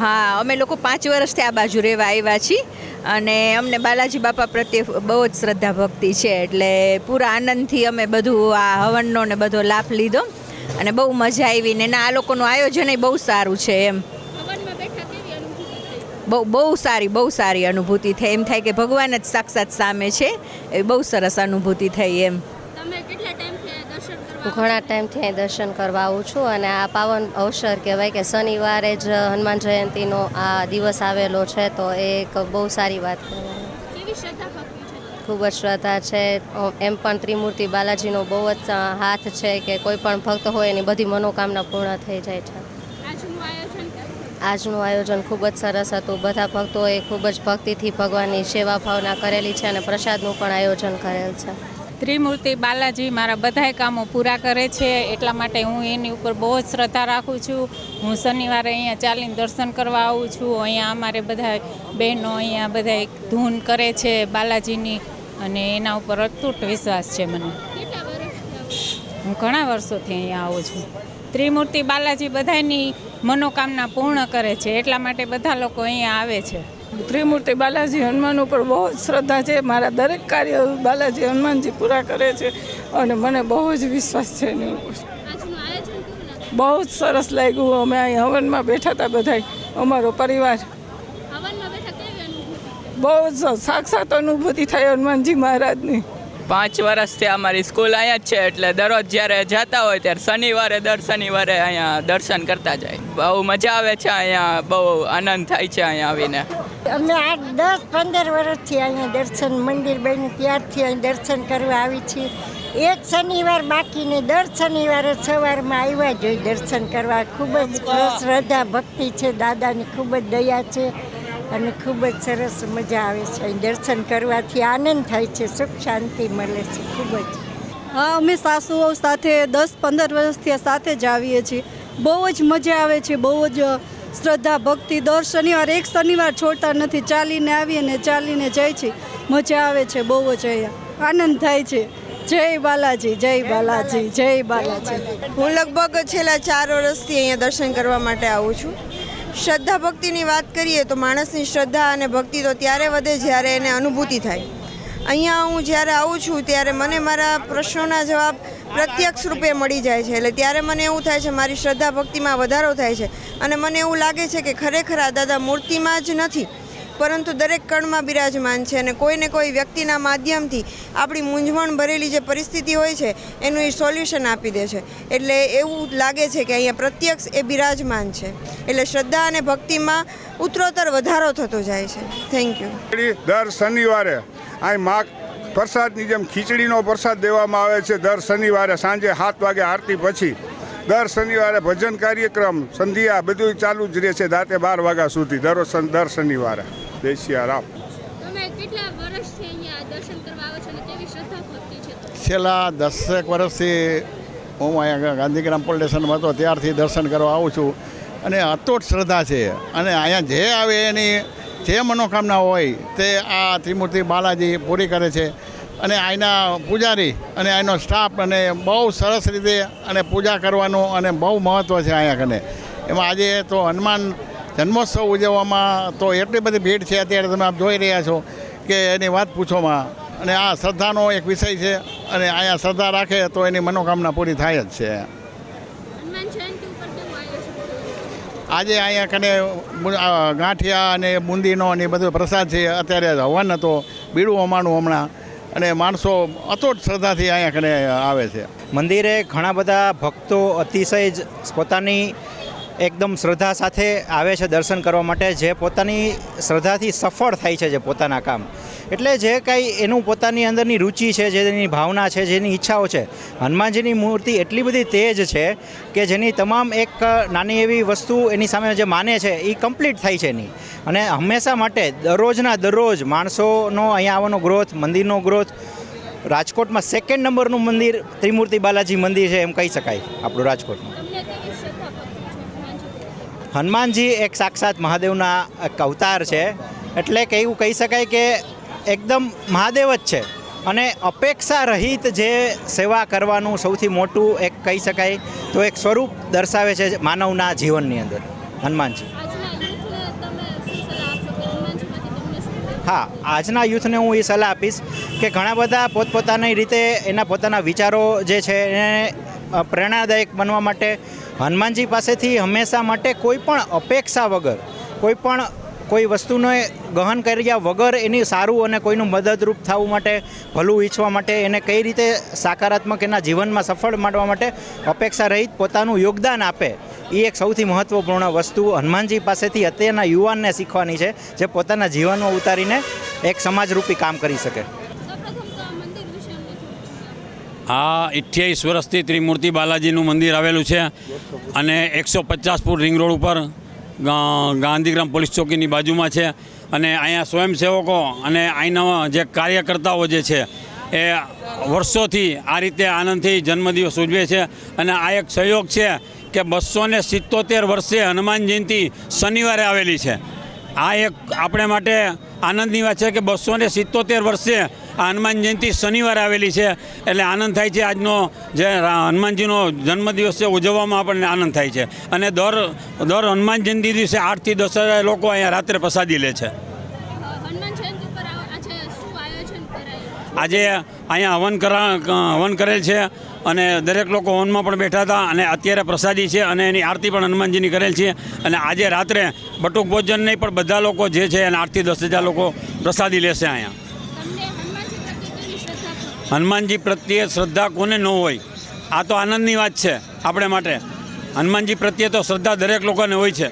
હા અમે લોકો પાંચ વર્ષથી આ બાજુ રહેવા આવ્યા છીએ અને અમને બાલાજી બાપા પ્રત્યે બહુ જ શ્રદ્ધા ભક્તિ છે એટલે પૂરા આનંદથી અમે બધું આ હવનનો ને બધો લાભ લીધો અને બહુ મજા આવી ને આ લોકોનું આયોજન બહુ સારું છે એમ. બહુ બહુ સારી બહુ સારી અનુભૂતિ થઈ. એમ થાય કે ભગવાન જ સાક્ષાત સામે છે. એ બહુ સરસ અનુભૂતિ થઈ એમ. તમે કેટલા ઘણા ટાઈમથી અહીં દર્શન કરવા આવું છું અને આ પાવન અવસર કહેવાય કે શનિવારે જ હનુમાન જયંતીનો આ દિવસ આવેલો છે તો એ એક બહુ સારી વાત કહેવાય. ખૂબ જ શ્રદ્ધા છે. એમ પણ ત્રિમૂર્તિ બાલાજીનો બહુ જ હાથ છે કે કોઈ પણ ભક્ત હોય એની બધી મનોકામના પૂર્ણ થઈ જાય છે. આજનું આયોજન આજનું આયોજન ખૂબ જ સરસ હતું. બધા ભક્તોએ ખૂબ જ ભક્તિથી ભગવાનની સેવા ભાવના કરેલી છે અને પ્રસાદનું પણ આયોજન કરેલ છે. ત્રિમૂર્તિ બાલાજી મારા બધાય કામો પૂરા કરે છે, એટલા માટે હું એની ઉપર બહુ જ શ્રદ્ધા રાખું છું. હું શનિવારે અહીંયા ચાલીને દર્શન કરવા આવું છું. અહીંયા અમારે બધા બહેનો અહીંયા બધા ધૂન કરે છે બાલાજીની અને એના ઉપર અતૂટ વિશ્વાસ છે મને. હું ઘણા વર્ષોથી અહીંયા આવું છું. ત્રિમૂર્તિ બાલાજી બધાની મનોકામના પૂર્ણ કરે છે, એટલા માટે બધા લોકો અહીંયા આવે છે. ત્રિમૂર્તિ બાલાજી હનુમાન ઉપર બહુ જ શ્રદ્ધા છે. મારા દરેક કાર્ય બાલાજી હનુમાનજી પૂરા કરે છે અને મને બહુ જ વિશ્વાસ છે એની ઉપર. આજનું આયોજન કેવું લાગે બહુ જ સરસ લાગ્યું. અમે અહીં હવનમાં બેઠા હતા બધા અમારો પરિવાર. હવનમાં બેઠા કેવી અનુભૂતિ? બહુ જ સાક્ષાત અનુભૂતિ થઈ હનુમાનજી મહારાજની. પાંચ વર્ષથી અમારી સ્કૂલ અહીંયા જ છે એટલે દરરોજ જ્યારે જતા હોય ત્યારે શનિવારે દર શનિવારે અહીંયા દર્શન કરતા જાય. બહુ મજા આવે છે અહીંયા બહુ આનંદ થાય છે અહીંયા આવીને. અમે આ દસ પંદર વર્ષથી અહીંયા દર્શન મંદિર બન્યું ત્યારથી અહીં દર્શન કરવા આવી છીએ. એક શનિવાર બાકીને દર શનિવારે સવારમાં આવ્યા જ હોય દર્શન કરવા. ખૂબ જ શ્રદ્ધા ભક્તિ છે દાદાની ખૂબ જ દયા છે અને ખૂબ જ સરસ મજા આવે છે અહીં દર્શન કરવાથી. આનંદ થાય છે સુખ શાંતિ મળે છે ખૂબ જ. હા અમે સાસુઓ સાથે દસ પંદર વર્ષથી સાથે જ આવીએ છીએ. બહુ જ મજા આવે છે બહુ જ શ્રદ્ધા, ભક્તિ, દર શનિવાર, એક શનિવાર છોડતા નથી. ચાલીને આવીએ ને ચાલીને જાય છે. મજા આવે છે, બહુ જ અહીંયા. આનંદ થાય છે. જય બાલાજી જય બાલાજી જય બાલાજી. હું લગભગ છેલ્લા ચાર વર્ષથી અહીંયા દર્શન કરવા માટે આવું છું. શ્રદ્ધા, ભક્તિની વાત કરીએ તો માણસની શ્રદ્ધા અને ભક્તિ તો ત્યારે વધે જ્યારે એને અનુભૂતિ થાય. અહીંયા હું જ્યારે આવું છું ત્યારે મને મારા પ્રશ્નોના જવાબ પ્રત્યક્ષ રૂપે મળી જાય છે. એટલે ત્યારે મને એવું થાય છે મારી શ્રદ્ધા ભક્તિમાં વધારો થાય છે. અને મને એવું લાગે છે કે ખરેખર આ દાદા મૂર્તિમાં જ નથી, પરંતુ દરેક કણમાં બિરાજમાન છે અને કોઈને કોઈ વ્યક્તિના માધ્યમથી આપણી મૂંઝવણ ભરેલી જે પરિસ્થિતિ હોય છે, એનું એ સોલ્યુશન આપી દે છે. એટલે એવું લાગે છે કે અહીંયા પ્રત્યક્ષ એ બિરાજમાન છે. એટલે શ્રદ્ધા અને ભક્તિમાં ઉત્તરોત્તર વધારો થતો જાય છે. થેન્ક યુ દર શનિવારે અહીં મા પ્રસાદની જેમ ખીચડીનો પ્રસાદ દેવામાં આવે છે દર શનિવારે સાંજે સાત વાગે આરતી પછી. દર શનિવારે ભજન કાર્યક્રમ સંધ્યા બધું ચાલુ જ રહે છે રાતે બાર વાગ્યા સુધી દરરોજ દર શનિવારે. જય સિયારામ તમે કેટલા વર્ષથી અહીંયા દર્શન કરવા આવો છો અને કેવી શ્રદ્ધા ભક્તિ છે? છેલ્લા દસેક વર્ષથી હું અહીંયા ગાંધીગ્રામ પોલીસ સ્ટેશનમાં હતો ત્યારથી દર્શન કરવા આવું છું. અને અતોટ શ્રદ્ધા છે. અને અહીંયા જે આવે એની જે મનોકામના હોય તે આ ત્રિમૂર્તિ બાલાજી પૂરી કરે છે. અને અહીંના પૂજારી અને અહીંનો સ્ટાફ અને બહુ સરસ રીતે અને પૂજા કરવાનું અને બહુ મહત્ત્વ છે અહીંયા કને. એમાં આજે તો હનુમાન જન્મોત્સવ ઉજવવામાં તો એટલી બધી ભીડ છે અત્યારે તમે આપ જોઈ રહ્યા છો કે એની વાત પૂછોમાં. અને આ શ્રદ્ધાનો એક વિષય છે અને અહીંયા શ્રદ્ધા રાખે તો એની મનોકામના પૂરી થાય જ છે? આજે અહીંયા કને ગાંઠિયા અને બુંદીનો અને એ બધો પ્રસાદ છે. અત્યારે હવન હતો. બીડું અમાણું હમણાં. અને માણસો અતોટ શ્રદ્ધાથી અહીંયા કને આવે છે. મંદિરે ઘણા બધા ભક્તો અતિશય જ પોતાની એકદમ શ્રદ્ધા સાથે આવે છે દર્શન કરવા માટે, જે પોતાની શ્રદ્ધાથી સફળ થાય છે જે પોતાના કામ. એટલે જે કાંઈ એનું પોતાની અંદરની રુચિ છે જેની ભાવના છે જેની ઈચ્છાઓ છે, હનુમાનજીની મૂર્તિ એટલી બધી તેજ છે કે જેની તમામ એક નાની એવી વસ્તુ એની સામે જે માને છે એ કમ્પ્લીટ થાય છે એની. અને હંમેશા માટે દરરોજના દરરોજ માણસોનો અહીંયા આવવાનો ગ્રોથ, મંદિરનો ગ્રોથ, રાજકોટમાં સેકન્ડ નંબરનું મંદિર, ત્રિમૂર્તિ બાલાજી મંદિર છે એમ કહી શકાય આપણું રાજકોટનું. હનુમાનજી એક સાક્ષાત મહાદેવના એક અવતાર છે. એટલે કે એવું કહી શકાય કે એકદમ મહાદેવ જ છે. અને અપેક્ષા રહિત જે સેવા કરવાનું સૌથી મોટું એક કહી શકાય તો એક સ્વરૂપ દર્શાવે છે માનવના જીવનની અંદર. હનુમાનજી. હા આજના યુથને હું એ સલાહ આપીશ કે ઘણા બધા પોતપોતાની રીતે એના પોતાના વિચારો જે છે એને પ્રેરણાદાયક બનવા માટે હનુમાનજી પાસેથી હંમેશા માટે કોઈ પણ અપેક્ષા વગર, કોઈ પણ કોઈ વસ્તુને ગહન કર્યા વગર એની સારું અને કોઈનું મદદરૂપ થવું માટે, ભલું ઈચ્છવા માટે, એને કઈ રીતે સકારાત્મક એના જીવનમાં સફળ માંડવા માટે અપેક્ષા રહિત પોતાનું યોગદાન આપે એ એક સૌથી મહત્ત્વપૂર્ણ વસ્તુ હનુમાનજી પાસેથી અત્યારના યુવાનને શીખવાની છે, જે પોતાના જીવનમાં ઉતારીને એક સમાજરૂપી કામ કરી શકે. આ અઠ્યાવીસ વર્ષથી ત્રિમૂર્તિ બાલાજીનું મંદિર આવેલું છે અને એકસો પચાસ ફૂટ રિંગ રોડ ઉપર ગાંધીગ્રામ પોલીસ ચોકીની બાજુમાં છે અને અહીંયા સ્વયંસેવકો અને અહીંના જે કાર્યકર્તાઓ જે છે એ વર્ષોથી આ રીતે આનંદથી જન્મદિવસ ઉજવે છે અને આ એક સહયોગ છે કે બસો ને સિત્તોતેર વર્ષે હનુમાન જયંતિ શનિવારે આવેલી છે. આ એક આપણે માટે આનંદની વાત છે કે બસો ને સિત્તોતેર વર્ષે આ હનુમાન જયંતિ શનિવારે આવેલી છે એટલે આનંદ થાય છે આજનો જે હનુમાનજીનો જન્મદિવસ છે ઉજવવામાં આપણને આનંદ થાય છે. અને દર દર હનુમાન જયંતિ દિવસે આઠથી દસ હજાર લોકો અહીંયા રાત્રે પ્રસાદી લે છે. આજે અહીંયા હવન કરા હવન કરેલ છે અને દરેક લોકો હવનમાં પણ બેઠા હતા અને અત્યારે પ્રસાદી છે અને એની આરતી પણ હનુમાનજીની કરેલ છે. અને આજે રાત્રે બટુક ભોજન નહીં પણ બધા લોકો જે છે એને આઠથી દસ હજાર લોકો પ્રસાદી લેશે અહીંયા. હનુમાનજી પ્રત્યે શ્રદ્ધા કોને ન હોય, આ તો આનંદની વાત છે આપણે માટે. હનુમાનજી પ્રત્યે તો શ્રદ્ધા દરેક લોકોને હોય છે.